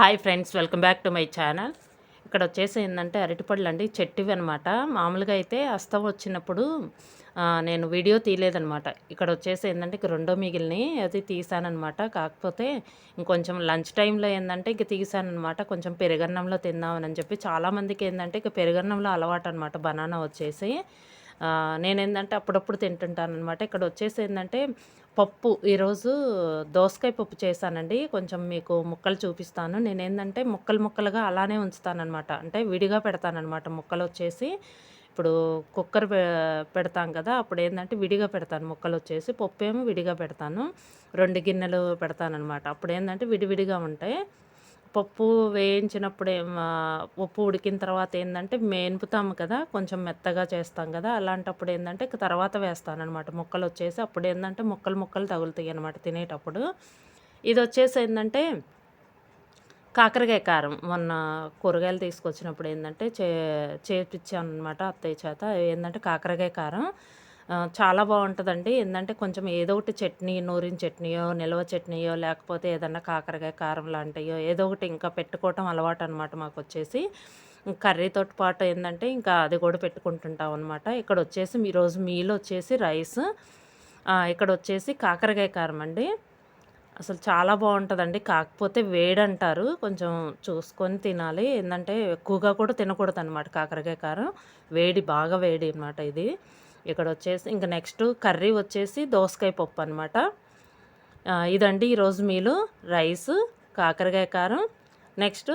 Hi friends welcome back to my channel. ఇక్కడ వచ్చేసి ఏంటంటే అరటిపళ్ళు అండి చెట్టువి అనమాట మామూలుగా అయితే అస్తం వచ్చినప్పుడు నేను వీడియో తీయలేదనమాట ఇక్కడ వచ్చేసి ఏంటంటే ఇక రెండో మిగిలిని అది తీసానమాట కాకపోతే ఇంకొంచెం లంచ్ టైంలో ఏంటంటే ఇక తీసానమాట కొంచెం పెరుగన్నంలో తిందామని చెప్పి చాలామందికి ఏంటంటే ఇక పెరుగన్నంలో అలవాటు అనమాట బనానా వచ్చేసి. నేను ఏంటంటే అప్పుడప్పుడు తింటుంటాను అనమాట ఇక్కడ వచ్చేసి ఏంటంటే పప్పు ఈరోజు దోసకాయ పప్పు చేశానండి. కొంచెం మీకు ముక్కలు చూపిస్తాను. నేను ఏంటంటే ముక్కలు ముక్కలుగా అలానే ఉంచుతానమాట అంటే విడిగా పెడతానమాట ముక్కలు వచ్చేసి. ఇప్పుడు కుక్కర్ పెడతాం కదా అప్పుడు ఏంటంటే విడిగా పెడతాను ముక్కలు వచ్చేసి. పప్పు ఏమో విడిగా పెడతాను. రెండు గిన్నెలు పెడతానమాట అప్పుడు ఏంటంటే విడివిడిగా ఉంటాయి. పప్పు వేయించినప్పుడు ఏం, పప్పు ఉడికిన తర్వాత ఏంటంటే మేనుపుతాము కదా కొంచెం మెత్తగా చేస్తాం కదా అలాంటప్పుడు ఏంటంటే తర్వాత వేస్తాను అనమాట ముక్కలు వచ్చేసి అప్పుడు ఏంటంటే ముక్కలు ముక్కలు తగులుతాయి అనమాట తినేటప్పుడు. ఇది వచ్చేసి ఏంటంటే కాకరకాయ కారం. మొన్న కూరగాయలు తీసుకొచ్చినప్పుడు ఏంటంటే చే చేర్పించాను అనమాట అత్తయ్య చేత. ఏంటంటే కాకరకాయ కారం. చాలా బాగుంటుందండి. ఏంటంటే కొంచెం ఏదో ఒకటి చట్నీ నూరిన చట్నీయో నిల్వ చట్నీయో లేకపోతే ఏదన్నా కాకరకాయ కారం లాంటియో ఏదో ఒకటి ఇంకా పెట్టుకోవటం అలవాటు అనమాట మాకు వచ్చేసి కర్రీతో పాటు ఏంటంటే ఇంకా అది కూడా పెట్టుకుంటుంటాం అనమాట ఇక్కడ వచ్చేసి ఈరోజు మీల్ వచ్చేసి రైస్ ఇక్కడ వచ్చేసి కాకరకాయ కారం అండి అసలు చాలా బాగుంటుందండి. కాకపోతే వేడి అంటారు కొంచెం చూసుకొని తినాలి. ఏంటంటే ఎక్కువగా కూడా తినకూడదు అనమాట కాకరకాయ కారం. వేడి బాగా వేడి అనమాట ఇది. ఇక్కడ వచ్చేసి ఇంకా నెక్స్ట్ కర్రీ వచ్చేసి దోసకాయ పప్పు అనమాట ఇదండి ఈరోజు మీలు రైస్ కాకరకాయ కారం నెక్స్ట్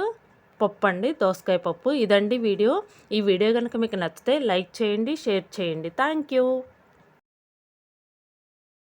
పప్పు అండి దోసకాయ పప్పు. ఇదండి వీడియో. ఈ వీడియో కనుక మీకు నచ్చితే లైక్ చేయండి షేర్ చేయండి. Thank you